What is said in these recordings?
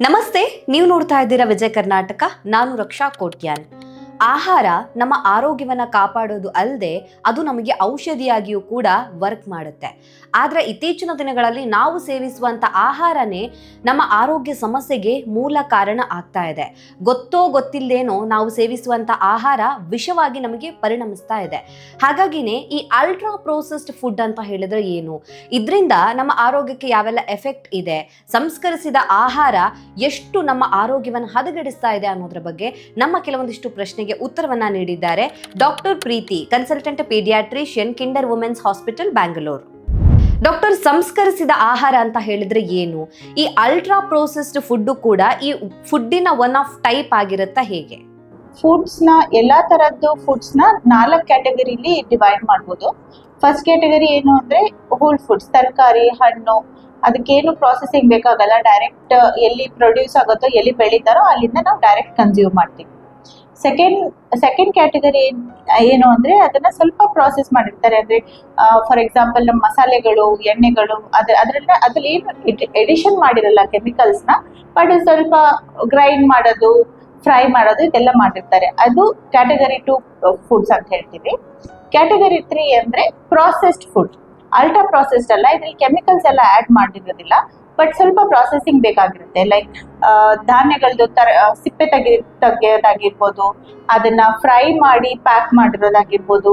ನಮಸ್ತೆ ನೀವು ನೋಡ್ತಾ ಇದ್ದೀರಾ ವಿಜಯ ಕರ್ನಾಟಕ. ನಾನು ರಕ್ಷಾ ಕೋಟ್ಯಾನ್ ಆಹಾರ ನಮ್ಮ ಆರೋಗ್ಯವನ್ನ ಕಾಪಾಡೋದು ಅಲ್ಲದೆ ಅದು ನಮಗೆ ಔಷಧಿಯಾಗಿಯೂ ಕೂಡ ವರ್ಕ್ ಮಾಡುತ್ತೆ. ಆದರೆ ಇತ್ತೀಚಿನ ದಿನಗಳಲ್ಲಿ ನಾವು ಸೇವಿಸುವಂತ ಆಹಾರನೇ ನಮ್ಮ ಆರೋಗ್ಯ ಸಮಸ್ಯೆಗೆ ಮೂಲ ಕಾರಣ ಆಗ್ತಾ ಇದೆ. ಗೊತ್ತೋ ಗೊತ್ತಿಲ್ಲದೇನೋ ನಾವು ಸೇವಿಸುವಂಥ ಆಹಾರ ವಿಷವಾಗಿ ನಮಗೆ ಪರಿಣಮಿಸ್ತಾ ಇದೆ. ಹಾಗಾಗಿನೇ ಈ ಅಲ್ಟ್ರಾ ಪ್ರೋಸೆಸ್ಡ್ ಫುಡ್ ಅಂತ ಹೇಳಿದ್ರೆ ಏನು? ಇದರಿಂದ ನಮ್ಮ ಆರೋಗ್ಯಕ್ಕೆ ಯಾವೆಲ್ಲ ಎಫೆಕ್ಟ್ ಇದೆ? ಸಂಸ್ಕರಿಸಿದ ಆಹಾರ ಎಷ್ಟು ನಮ್ಮ ಆರೋಗ್ಯವನ್ನು ಹದಗೆಡಿಸ್ತಾ ಇದೆ ಅನ್ನೋದ್ರ ಬಗ್ಗೆ ನಮ್ಮ ಕೆಲವೊಂದಿಷ್ಟು ಪ್ರಶ್ನೆಗೆ ಉತ್ತರವನ್ನ ನೀಡಿದ್ದಾರೆ. Doctor Preethi, consultant paediatrician Kinder women's hospital, Bangalore. Doctor ಸಂಸ್ಕರಿಸಿದ ಆಹಾರ ಅಂತ ಹೇಳಿದ್ರೆ ಏನು? ಈ ಅಲ್ಟ್ರಾ ಪ್ರೋಸೆಸ್ಡ್ ಫುಡ್ ಕೂಡ ಈ ಫುಡ್ಡಿನ ಒನ್ ಆಫ್ ಟೈಪ್ ಆಗಿರುತ್ತಾ ಹೇಗೆ? ಫುಡ್ಸ್ನ ಎಲ್ಲಾ ತರದ್ದು ಫುಡ್ಸ್ನ ನಾಲ್ಕು ಕ್ಯಾಟಗರಿಲಿ ಡಿವೈಡ್ ಮಾಡಬಹುದು ಫಸ್ಟ್ ಕ್ಯಾಟಗರಿ ಏನು ಅಂದ್ರೆ ಹೋಲ್ ಫುಡ್ಸ್ ತರಕಾರಿ, ಹಣ್ಣು, ಅದಕ್ಕೇನು ಪ್ರಾಸೆಸಿಂಗ್ ಬೇಕಾಗಲ್ಲ ಡೈರೆಕ್ಟ್ ಎಲ್ಲಿ ಪ್ರೊಡ್ಯೂಸ್ ಆಗುತ್ತೋ, ಎಲ್ಲಿ ಬೆಳೀತಾರೋ ಅಲ್ಲಿಂದ ನಾವು ಡೈರೆಕ್ಟ್ ಕನ್ಸ್ಯೂಮ್ ಮಾಡ್ತೀವಿ. ಸೆಕೆಂಡ್ ಸೆಕೆಂಡ್ ಕ್ಯಾಟಗರಿ ಏನು ಅಂದ್ರೆ ಅದನ್ನ ಸ್ವಲ್ಪ ಪ್ರಾಸೆಸ್ ಮಾಡಿರ್ತಾರೆ. ಅಂದ್ರೆ ಫಾರ್ ಎಕ್ಸಾಂಪಲ್ ನಮ್ಮ ಮಸಾಲೆಗಳು, ಎಣ್ಣೆಗಳು, ಅದ್ರ ಅದ್ರಲ್ಲ ಅದ್ರಲ್ಲಿ ಏನು ಎಡಿಷನ್ ಮಾಡಿರಲ್ಲ ಕೆಮಿಕಲ್ಸ್ನ ಬಟ್ ಸ್ವಲ್ಪ ಗ್ರೈಂಡ್ ಮಾಡೋದು ಫ್ರೈ ಮಾಡೋದು ಇದೆಲ್ಲ ಮಾಡಿರ್ತಾರೆ. ಅದು ಕ್ಯಾಟಗರಿ ಟು ಫುಡ್ಸ್ ಅಂತ ಹೇಳ್ತೀವಿ. ಕ್ಯಾಟಗರಿ ತ್ರೀ ಅಂದ್ರೆ ಪ್ರಾಸೆಸ್ಡ್ ಫುಡ್ ಅಲ್ಟ್ರಾ ಪ್ರಾಸೆಸ್ಡ್ ಅಲ್ಲ, ಇದ್ರಲ್ಲಿ ಕೆಮಿಕಲ್ಸ್ ಎಲ್ಲ ಆಡ್ ಮಾಡಿರೋದಿಲ್ಲ. ಬಟ್ ಸ್ವಲ್ಪ ಪ್ರಾಸೆಸಿಂಗ್ ಬೇಕಾಗಿರುತ್ತೆ. ಲೈಕ್ ಧಾನ್ಯಗಳದ್ದು ತರ ಸಿಪ್ಪೆ ತೆಗಿ, ತೆಗೆಯೋದಾಗಿರ್ಬೋದು, ಅದನ್ನ ಫ್ರೈ ಮಾಡಿ ಪ್ಯಾಕ್ ಮಾಡಿರೋದಾಗಿರ್ಬೋದು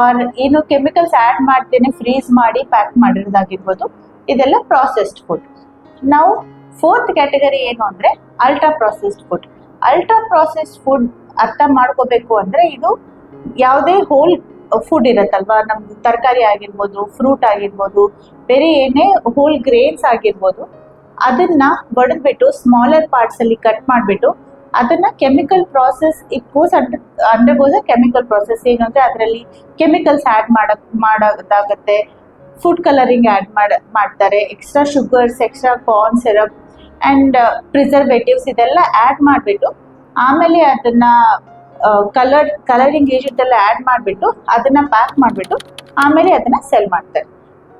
ಆರ್ ಏನು ಕೆಮಿಕಲ್ಸ್ ಆ್ಯಡ್ ಮಾಡ್ತೇನೆ ಫ್ರೀಸ್ ಮಾಡಿ ಪ್ಯಾಕ್ ಮಾಡಿರೋದಾಗಿರ್ಬೋದು, ಇದೆಲ್ಲ ಪ್ರಾಸೆಸ್ಡ್ ಫುಡ್ ನಾವು ಫೋರ್ತ್ ಕ್ಯಾಟಗರಿ ಏನು ಅಂದರೆ ultra processed food ultra processed food ಅರ್ಥ ಮಾಡ್ಕೋಬೇಕು ಅಂದರೆ ಇದು ಯಾವುದೇ ಹೋಲ್ ಫುಡ್ ಇರುತ್ತಲ್ವಾ? ನಮ್ದು ತರಕಾರಿ ಆಗಿರ್ಬೋದು ಫ್ರೂಟ್ ಆಗಿರ್ಬೋದು, ಬೇರೆ ಏನೇ ಹೋಲ್ ಗ್ರೇನ್ಸ್ ಆಗಿರ್ಬೋದು, ಅದನ್ನ ಬಡದ್ಬಿಟ್ಟು ಸ್ಮಾಲರ್ ಪಾರ್ಟ್ಸ್ ಅಲ್ಲಿ ಕಟ್ ಮಾಡಿಬಿಟ್ಟು ಅದನ್ನ chemical process it goes under undergoes a chemical process ಏನು ಅಂದ್ರೆ ಅದರಲ್ಲಿ ಕೆಮಿಕಲ್ಸ್ ಆ್ಯಡ್ ಮಾಡಕ್ ಮಾಡೋದಾಗತ್ತೆ ಫುಡ್ ಕಲರಿಂಗ್ ಆ್ಯಡ್ ಮಾಡ, ಮಾಡ್ತಾರೆ. Extra sugars extra corn syrup and preservatives ಇದೆಲ್ಲ ಆ್ಯಡ್ ಮಾಡಿಬಿಟ್ಟು ಆಮೇಲೆ ಅದನ್ನ ಕಲರ್ ಕಲರಿಂಗ್ ಏಜೆಂಟ್ ಎಲ್ಲ ಆ್ಯಡ್ ಮಾಡಿಬಿಟ್ಟು ಅದನ್ನ ಪ್ಯಾಕ್ ಮಾಡಿಬಿಟ್ಟು ಆಮೇಲೆ ಅದನ್ನ ಸೆಲ್ ಮಾಡ್ತಾರೆ.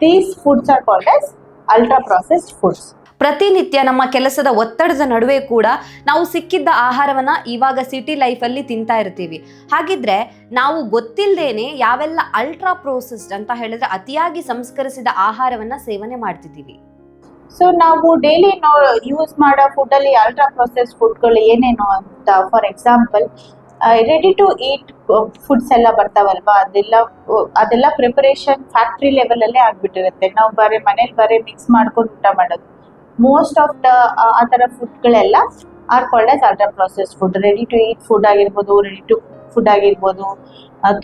These foods are called as ultra processed foods ಪ್ರತಿನಿತ್ಯ ನಮ್ಮ ಕೆಲಸದ ಒತ್ತಡದ ನಡುವೆ ಕೂಡ ನಾವು ಸಿಕ್ಕಿದ್ದ ಆಹಾರವನ್ನ ಇವಾಗ ಸಿಟಿ ಲೈಫಲ್ಲಿ ತಿಂತಾ ಇರ್ತೀವಿ. ಹಾಗಿದ್ರೆ ನಾವು ಗೊತ್ತಿಲ್ಲದೇನೆ ಯಾವೆಲ್ಲ ಅಲ್ಟ್ರಾ ಪ್ರೋಸೆಸ್ಡ್ ಅಂತ ಹೇಳಿದ್ರೆ ಅತಿಯಾಗಿ ಸಂಸ್ಕರಿಸಿದ ಆಹಾರವನ್ನ ಸೇವನೆ ಮಾಡ್ತಿದ್ದೀವಿ. ಸೊ ನಾವು ಡೈಲಿ ಯೂಸ್ ಮಾಡೋ ಫುಡ್ ಅಲ್ಲಿ ಅಲ್ಟ್ರಾ ಪ್ರೊಸೆಸ್ ಫುಡ್ಗಳು ಏನೇನು ಅಂತ for example ready to eat foods ಎಲ್ಲ ಬರ್ತಾವಲ್ವಾ? ಅದೆಲ್ಲ ಅದೆಲ್ಲ ಪ್ರಿಪರೇಷನ್ ಫ್ಯಾಕ್ಟ್ರಿ ಲೆವೆಲಲ್ಲೇ ಆಗ್ಬಿಟ್ಟಿರುತ್ತೆ. ನಾವು ಬರೀ ಮನೇಲಿ ಬರೀ ಮಿಕ್ಸ್ ಮಾಡ್ಕೊಂಡು ಊಟ ಮಾಡೋದು. ಮೋಸ್ಟ್ ಆಫ್ ದ ಆ ಥರ ಫುಡ್ಗಳೆಲ್ಲ are called as ultra process food ready to eat food ಆಗಿರ್ಬೋದು ರೆಡಿ ಟು ಫುಡ್ ಆಗಿರ್ಬೋದು.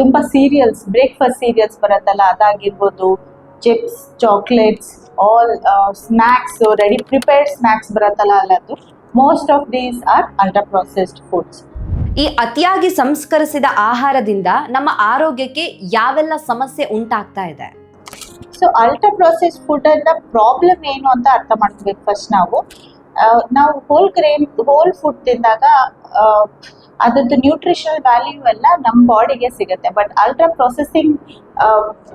ತುಂಬಾ ಸೀರಿಯಲ್ಸ್ ಬ್ರೇಕ್ಫಾಸ್ಟ್ ಸೀರಿಯಲ್ಸ್ ಬರುತ್ತಲ್ಲ, ಅದಾಗಿರ್ಬೋದು. Chips chocolates all snacks ready prepared snacks ಬರುತ್ತಲ್ಲ ಅಲ್ಲದು most of these are ultra processed foods ಈ ಅತಿಯಾಗಿ ಸಂಸ್ಕರಿಸಿದ ಆಹಾರದಿಂದ ನಮ್ಮ ಆರೋಗ್ಯಕ್ಕೆ ಯಾವೆಲ್ಲ ಸಮಸ್ಯೆ ಉಂಟಾಗ್ತಾ ಇದೆ? ಸೊ ಅಲ್ಟ್ರಾ ಪ್ರೊಸೆಸ್ ಫುಡ್ ಅಂತ ಪ್ರಾಬ್ಲಮ್ ಏನು ಅಂತ ಅರ್ಥ ಮಾಡ್ಕೋಬೇಕು ಫಸ್ಟ್ ನಾವು. ನಾವು ಹೋಲ್ ಗ್ರೇನ್ ಹೋಲ್ ಫುಡ್ ತಿಂದಾಗ ಅದರದ್ದು ನ್ಯೂಟ್ರಿಷನಲ್ ವ್ಯಾಲ್ಯೂ ಎಲ್ಲ ನಮ್ಮ ಬಾಡಿಗೆ ಸಿಗುತ್ತೆ. ಬಟ್ ಅಲ್ಟ್ರಾ ಪ್ರೊಸೆಸಿಂಗ್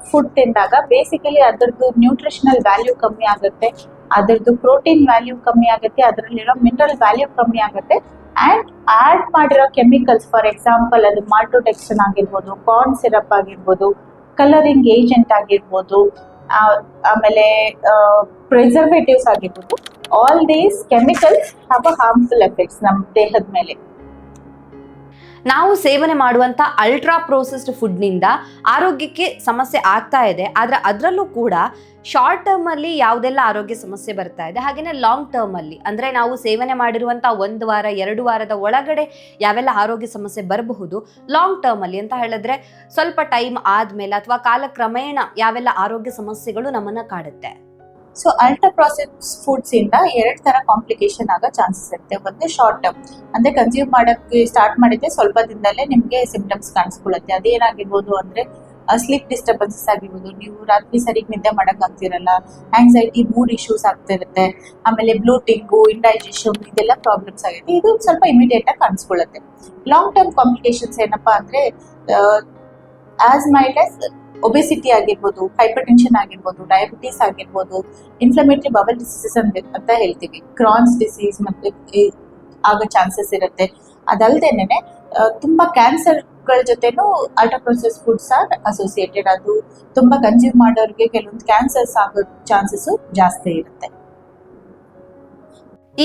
ಫುಡ್ ತಿಂದಾಗ ಬೇಸಿಕಲಿ ಅದ್ರದ್ದು ನ್ಯೂಟ್ರಿಷನಲ್ ವ್ಯಾಲ್ಯೂ ಕಮ್ಮಿ ಆಗುತ್ತೆ. ಅದ್ರದ್ದು ಪ್ರೋಟೀನ್ ವ್ಯಾಲ್ಯೂ ಕಮ್ಮಿ ಆಗುತ್ತೆ. ಅದರಲ್ಲಿರೋ ಮಿನರಲ್ ವ್ಯಾಲ್ಯೂ ಕಮ್ಮಿ ಆಗುತ್ತೆ. ಆ್ಯಂಡ್ ಆ್ಯಡ್ ಮಾಡಿರೋ ಕೆಮಿಕಲ್ಸ್ ಫಾರ್ ಎಕ್ಸಾಂಪಲ್ ಅದು ಮಾಲ್ಟೋಟೆಕ್ಷನ್ ಆಗಿರ್ಬೋದು ಕಾರ್ನ್ ಸಿರಪ್ ಆಗಿರ್ಬೋದು ಕಲರಿಂಗ್ ಏಜೆಂಟ್ ಆಗಿರ್ಬೋದು ಆಮೇಲೆ ಪ್ರಿಸರ್ವೇಟಿವ್ಸ್ ಆಗಿರ್ಬೋದು all these chemicals have a harmful effects ನಮ್ಮ ದೇಹದ ಮೇಲೆ. ನಾವು ಸೇವನೆ ಮಾಡುವಂತ ಅಲ್ಟ್ರಾ ಪ್ರೋಸೆಸ್ಡ್ ಫುಡ್ನಿಂದ ಆರೋಗ್ಯಕ್ಕೆ ಸಮಸ್ಯೆ ಆಗ್ತಾ ಇದೆ. ಆದರೆ ಅದರಲ್ಲೂ ಕೂಡ ಶಾರ್ಟ್ ಟರ್ಮ್ ಅಲ್ಲಿ ಯಾವುದೆಲ್ಲ ಆರೋಗ್ಯ ಸಮಸ್ಯೆ ಬರ್ತಾ ಇದೆ ಹಾಗೆಯೇ ಲಾಂಗ್ ಟರ್ಮ್ ಅಲ್ಲಿ. ಅಂದ್ರೆ ನಾವು ಸೇವನೆ ಮಾಡಿರುವಂಥ ಒಂದು ವಾರ, ಎರಡು ವಾರದ ಒಳಗಡೆ ಯಾವೆಲ್ಲ ಆರೋಗ್ಯ ಸಮಸ್ಯೆ ಬರಬಹುದು ಲಾಂಗ್ ಟರ್ಮ್ ಅಲ್ಲಿ ಅಂತ ಹೇಳಿದ್ರೆ ಸ್ವಲ್ಪ ಟೈಮ್ ಆದಮೇಲೆ ಅಥವಾ ಕಾಲಕ್ರಮೇಣ ಯಾವೆಲ್ಲ ಆರೋಗ್ಯ ಸಮಸ್ಯೆಗಳು ನಮ್ಮನ್ನ ಕಾಡುತ್ತೆ. ಸೊ ಅಲ್ಟ್ರಾ ಪ್ರಾಸೆಸ್ ಫುಡ್ಸ್ ಇಂದ ಎರಡ್ ತರ ಕಾಂಪ್ಲಿಕೇಶನ್ ಆಗೋ ಚಾನ್ಸಸ್ ಇರುತ್ತೆ. ಒಂದು ಶಾರ್ಟ್ ಟರ್ಮ್ ಅಂದ್ರೆ ಕನ್ಸ್ಯೂಮ್ ಮಾಡಕ್ಕೆ ಸ್ಟಾರ್ಟ್ ಮಾಡಿದ್ರೆ ಸ್ವಲ್ಪ ದಿನದಲ್ಲೇ ನಿಮಗೆ ಸಿಂಪ್ಟಮ್ಸ್ ಕಾಣಿಸ್ಕೊಳ್ಳುತ್ತೆ. ಅದೇನಾಗಿರ್ಬೋದು ಅಂದ್ರೆ ಸ್ಲೀಪ್ ಡಿಸ್ಟರ್ಬೆನ್ಸಸ್ ಆಗಿರ್ಬೋದು. ನೀವು ರಾತ್ರಿ ಸರಿಗೆ ನಿದ್ದೆ ಮಾಡಕ್ ಆಗ್ತಿರಲ್ಲ. ಆಂಗ್ಸೈಟಿ ಮೂಡ್ ಇಶ್ಯೂಸ್ ಆಗ್ತಿರುತ್ತೆ ಆಮೇಲೆ ಬ್ಲೂಟಿಂಗು ಇಂಡೈಜೆಷನ್ ಇದೆಲ್ಲ ಪ್ರಾಬ್ಲಮ್ಸ್ ಆಗುತ್ತೆ ಇದು ಸ್ವಲ್ಪ ಇಮಿಡಿಯೇಟ್ ಆಗಿ ಕಾಣಿಸ್ಕೊಳ್ಳುತ್ತೆ. ಲಾಂಗ್ ಟರ್ಮ್ ಕಾಂಪ್ಲಿಕೇಶನ್ಸ್ ಏನಪ್ಪಾ ಅಂದ್ರೆ ಆಸ್ ಮೈಲ್ ಆಸ್ ಒಬೆಸಿಟಿ ಆಗಿರ್ಬೋದು ಹೈಪರ್ ಟೆನ್ಷನ್ ಆಗಿರ್ಬೋದು ಡಯಾಬಿಟೀಸ್ ಆಗಿರ್ಬೋದು ಇನ್ಫ್ಲಮೇಟರಿ ಬಬಲ್ ಡಿಸೀಸಸ್ ಅಂತ ಹೇಳ್ತೀವಿ. ಕ್ರಾನ್ಸ್ ಡಿಸೀಸ್ ಮತ್ತೆ ಆಗೋ ಚಾನ್ಸಸ್ ಇರುತ್ತೆ. ಅದಲ್ದೇನೆ ತುಂಬಾ ಕ್ಯಾನ್ಸರ್ಗಳ ಜೊತೆನೂ ಪ್ರೊಸೆಸ್ ಫುಡ್ಸ್ ಆರ್ ಅಸೋಸಿಯೇಟೆಡ್ ಅದು ತುಂಬಾ ಕನ್ಸ್ಯೂಮ್ ಮಾಡೋರಿಗೆ ಕೆಲವೊಂದು ಕ್ಯಾನ್ಸರ್ಸ್ ಆಗೋ ಚಾನ್ಸಸ್ ಜಾಸ್ತಿ ಇರುತ್ತೆ.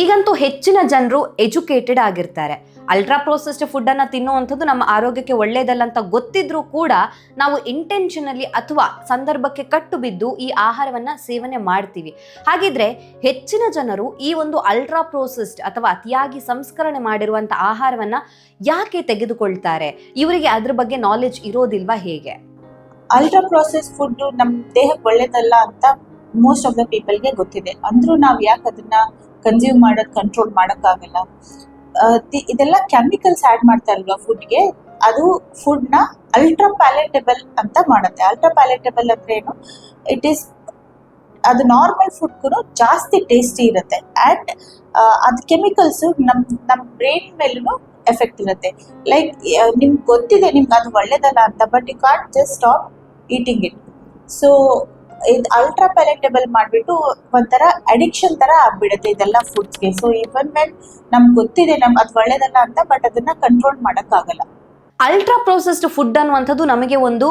ಈಗಂತೂ ಹೆಚ್ಚಿನ ಜನರು ಎಜುಕೇಟೆಡ್ ಆಗಿರ್ತಾರೆ. ಅಲ್ಟ್ರಾ ಪ್ರೊಸೆಸ್ಡ್ ಫುಡ್ ಅನ್ನ ತಿನ್ನುವಂಥದ್ದು ನಮ್ಮ ಆರೋಗ್ಯಕ್ಕೆ ಒಳ್ಳೆಯದಲ್ಲ ಅಂತ ಗೊತ್ತಿದ್ರೂ ಕೂಡ ನಾವು ಇಂಟೆನ್ಷನಲ್ಲಿ ಅಥವಾ ಸಂದರ್ಭಕ್ಕೆ ಕಟ್ಟು ಬಿದ್ದು ಈ ಆಹಾರವನ್ನ ಸೇವನೆ ಮಾಡ್ತೀವಿ. ಹಾಗಿದ್ರೆ ಹೆಚ್ಚಿನ ಜನರು ಈ ಒಂದು ಅಲ್ಟ್ರಾ ಪ್ರೋಸೆಸ್ಡ್ ಅಥವಾ ಅತಿಯಾಗಿ ಸಂಸ್ಕರಣೆ ಮಾಡಿರುವಂಥ ಆಹಾರವನ್ನ ಯಾಕೆ ತೆಗೆದುಕೊಳ್ತಾರೆ? ಇವರಿಗೆ ಅದ್ರ ಬಗ್ಗೆ ನಾಲೆಜ್ ಇರೋದಿಲ್ವಾ ಹೇಗೆ? ಅಲ್ಟ್ರಾ ಪ್ರೊಸೆಸ್ ಫುಡ್ ನಮ್ ದೇಹಕ್ಕೆ ಒಳ್ಳೇದಲ್ಲ ಅಂತ ಮೋಸ್ಟ್ ಆಫ್ ದ ಪೀಪಲ್ಗೆ ಗೊತ್ತಿದೆ. ಅಂದ್ರೂ ನಾವ್ ಯಾಕೆ ಅದನ್ನ ಕನ್ಸ್ಯೂಮ್ ಮಾಡೋದು ಕಂಟ್ರೋಲ್ ಮಾಡೋಕ್ಕಾಗಲ್ಲ? ಇದೆಲ್ಲ ಕೆಮಿಕಲ್ಸ್ ಆಡ್ ಮಾಡ್ತಾರಲ್ವಾ ಫುಡ್ಗೆ ಅದು ಫುಡ್ನ ಅಲ್ಟ್ರಾ ಪ್ಯಾಲೆಟಬಲ್ ಅಂತ ಮಾಡುತ್ತೆ. ಅಲ್ಟ್ರಾ ಪ್ಯಾಲೆಟಬಲ್ ಅಂದ್ರೆ ಏನು? ಇಟ್ ಈಸ್ ಅದು ನಾರ್ಮಲ್ ಫುಡ್ಗೂ ಜಾಸ್ತಿ ಟೇಸ್ಟಿ ಇರುತ್ತೆ. ಆ್ಯಂಡ್ ಅದು ಕೆಮಿಕಲ್ಸ್ ನಮ್ಮ ನಮ್ಮ ಬ್ರೈನ್ ಮೇಲೂ ಎಫೆಕ್ಟ್ ಇರುತ್ತೆ. ಲೈಕ್ ನಿಮ್ಗೆ ಗೊತ್ತಿದೆ ನಿಮ್ಗೆ ಅದು ಒಳ್ಳೇದಲ್ಲ ಅಂತ but you can't just stop eating it so ಇದು ಅಲ್ಟ್ರಾ ಪ್ಯಾಲೆಟಬಲ್ ಮಾಡಿಬಿಟ್ಟು ಒಂಥರ ಅಡಿಕ್ಷನ್ ಥರ ಆಗ್ಬಿಡುತ್ತೆ ಇದೆಲ್ಲ ಫುಡ್ಸ್ಗೆ ಸೊ ಇವನ್ ವೆನ್ ನಮ್ಗೆ ಗೊತ್ತಿದೆ ನಮ್ಗೆ ಅದು ಒಳ್ಳೇದಲ್ಲ ಅಂತ ಬಟ್ ಅದನ್ನ ಕಂಟ್ರೋಲ್ ಮಾಡೋಕ್ಕಾಗಲ್ಲ. ಅಲ್ಟ್ರಾ ಪ್ರೊಸೆಸ್ಡ್ ಫುಡ್ ಅನ್ನುವಂಥದ್ದು ನಮಗೆ ಒಂದು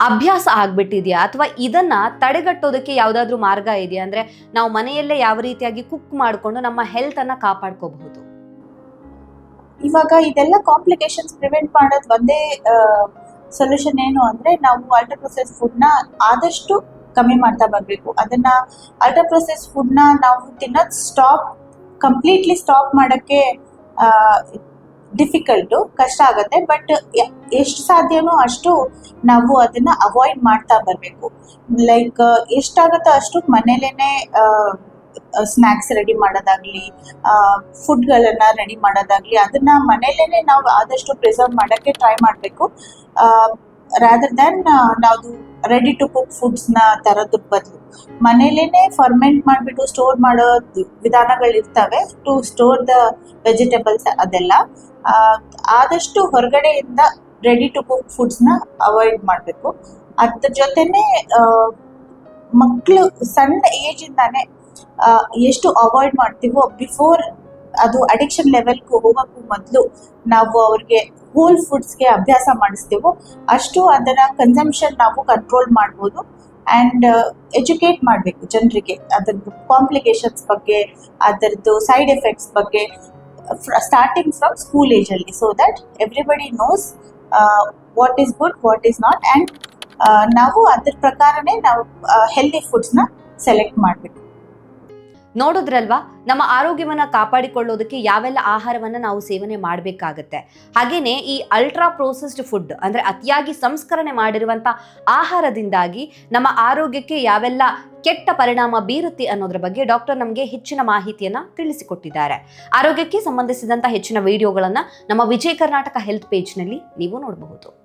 ಅಭ್ಯಾಸ ಆಗ್ಬಿಟ್ಟಿದೆಯಾ? ಅಥವಾ ಇದನ್ನ ತಡೆಗಟ್ಟೋದಕ್ಕೆ ಯಾವುದಾದ್ರೂ ಮಾರ್ಗ ಇದೆಯಾ? ಅಂದ್ರೆ ನಾವು ಮನೆಯಲ್ಲೇ ಯಾವ ರೀತಿಯಾಗಿ ಕುಕ್ ಮಾಡಿಕೊಂಡು ನಮ್ಮ ಹೆಲ್ತ್ ಅನ್ನ ಕಾಪಾಡ್ಕೋಬಹುದು. ಇವಾಗ ಇದೆಲ್ಲ ಕಾಂಪ್ಲಿಕೇಶನ್ಸ್ ಪ್ರಿವೆಂಟ್ ಮಾಡೋದು ಒಂದೇ ಸೊಲ್ಯೂಷನ್ ಏನು ಅಂದ್ರೆ ನಾವು ಅಲ್ಟ್ರಾ ಪ್ರೊಸೆಸ್ ಫುಡ್ನ ಆದಷ್ಟು ಕಮ್ಮಿ ಮಾಡ್ತಾ ಬರಬೇಕು. ಅದನ್ನ ಅಲ್ಟ್ರಾ ಪ್ರೊಸೆಸ್ ಫುಡ್ನ ನಾವು ತಿನ್ನೋದು ಸ್ಟಾಪ್ ಕಂಪ್ಲೀಟ್ಲಿ ಸ್ಟಾಪ್ ಮಾಡೋಕ್ಕೆ ಡಿಫಿಕಲ್ಟು ಕಷ್ಟ ಆಗುತ್ತೆ. ಬಟ್ ಎಷ್ಟು ಸಾಧ್ಯನೋ ಅಷ್ಟು ನಾವು ಅದನ್ನ ಅವಾಯ್ಡ್ ಮಾಡ್ತಾ ಬರಬೇಕು. ಲೈಕ್ ಎಷ್ಟಾಗುತ್ತೋ ಅಷ್ಟು ಮನೇಲೇನೆ ಸ್ನ್ಯಾಕ್ಸ್ ರೆಡಿ ಮಾಡೋದಾಗ್ಲಿ ಫುಡ್ಗಳನ್ನು ರೆಡಿ ಮಾಡೋದಾಗ್ಲಿ, ಅದನ್ನ ಮನೇಲೇ ನಾವು ಆದಷ್ಟು ಪ್ರಿಸರ್ವ್ ಮಾಡೋಕ್ಕೆ ಟ್ರೈ ಮಾಡಬೇಕು. ರಾದರ್ ದ್ಯಾನ್ ನಾವು ರೆಡಿ ಟು ಕುಕ್ ಫುಡ್ಸ್ನ ತರೋದ್ರ ಬದಲು. ಮನೇಲೇನೆ ಫರ್ಮೆಂಟ್ ಮಾಡಿಬಿಟ್ಟು ಸ್ಟೋರ್ ಮಾಡೋ ವಿಧಾನಗಳಿರ್ತವೆ ಟು ಸ್ಟೋರ್ ದ ವೆಜಿಟೇಬಲ್ಸ್ ಅದೆಲ್ಲ. ಆದಷ್ಟು ಹೊರಗಡೆಯಿಂದ ರೆಡಿ ಟು ಕುಕ್ ಫುಡ್ಸ್ನ ಅವಾಯ್ಡ್ ಮಾಡಬೇಕು. ಅದ್ರ ಜೊತೆನೆ ಮಕ್ಕಳು ಸಣ್ಣ ಏಜಿಂದಾನೆ ಎಷ್ಟು ಅವಾಯ್ಡ್ ಮಾಡ್ತೀವೋ ಬಿಫೋರ್ ಅದು ಅಡಿಕ್ಷನ್ ಲೆವೆಲ್ಗೂ ಹೋಗೋಕ್ಕೂ ಮೊದಲು ನಾವು ಅವ್ರಿಗೆ ಹೋಲ್ ಫುಡ್ಸ್ಗೆ ಅಭ್ಯಾಸ ಮಾಡಿಸ್ತೀವೋ. ಅಷ್ಟು ಅದರ ಕನ್ಸಂಪ್ಷನ್ ನಾವು ಕಂಟ್ರೋಲ್ ಮಾಡ್ಬೋದು ಆ್ಯಂಡ್ ಎಜುಕೇಟ್ ಮಾಡಬೇಕು ಜನರಿಗೆ ಅದರದ್ದು ಕಾಂಪ್ಲಿಕೇಶನ್ಸ್ ಬಗ್ಗೆ, ಅದರದ್ದು ಸೈಡ್ ಎಫೆಕ್ಟ್ಸ್ ಬಗ್ಗೆ starting from school ಏಜಲ್ಲಿ so that everybody knows what is good what is not and ನಾವು ಅದ್ರ ಪ್ರಕಾರನೇ ನಾವು ಹೆಲ್ದಿ ಫುಡ್ಸ್ನ ಸೆಲೆಕ್ಟ್ ಮಾಡಬೇಕು. ನೋಡಿದ್ರಲ್ವಾ? ನಮ್ಮ ಆರೋಗ್ಯವನ್ನ ಕಾಪಾಡಿಕೊಳ್ಳೋದಕ್ಕೆ ಯಾವೆಲ್ಲ ಆಹಾರವನ್ನ ನಾವು ಸೇವನೆ ಮಾಡಬೇಕಾಗತ್ತೆ. ಹಾಗೇನೆ ಈ ಅಲ್ಟ್ರಾ ಪ್ರೋಸೆಸ್ಡ್ ಫುಡ್ ಅಂದ್ರೆ ಅತಿಯಾಗಿ ಸಂಸ್ಕರಣೆ ಮಾಡಿರುವಂತ ಆಹಾರದಿಂದಾಗಿ ನಮ್ಮ ಆರೋಗ್ಯಕ್ಕೆ ಯಾವೆಲ್ಲ ಕೆಟ್ಟ ಪರಿಣಾಮ ಬೀರುತ್ತೆ ಅನ್ನೋದ್ರ ಬಗ್ಗೆ ಡಾಕ್ಟರ್ ನಮಗೆ ಹೆಚ್ಚಿನ ಮಾಹಿತಿಯನ್ನ ತಿಳಿಸಿಕೊಟ್ಟಿದ್ದಾರೆ. ಆರೋಗ್ಯಕ್ಕೆ ಸಂಬಂಧಿಸಿದಂತ ಹೆಚ್ಚಿನ ವಿಡಿಯೋಗಳನ್ನ ನಮ್ಮ ವಿಜಯ ಕರ್ನಾಟಕ ಹೆಲ್ತ್ ಪೇಜ್ನಲ್ಲಿ ನೀವು ನೋಡಬಹುದು.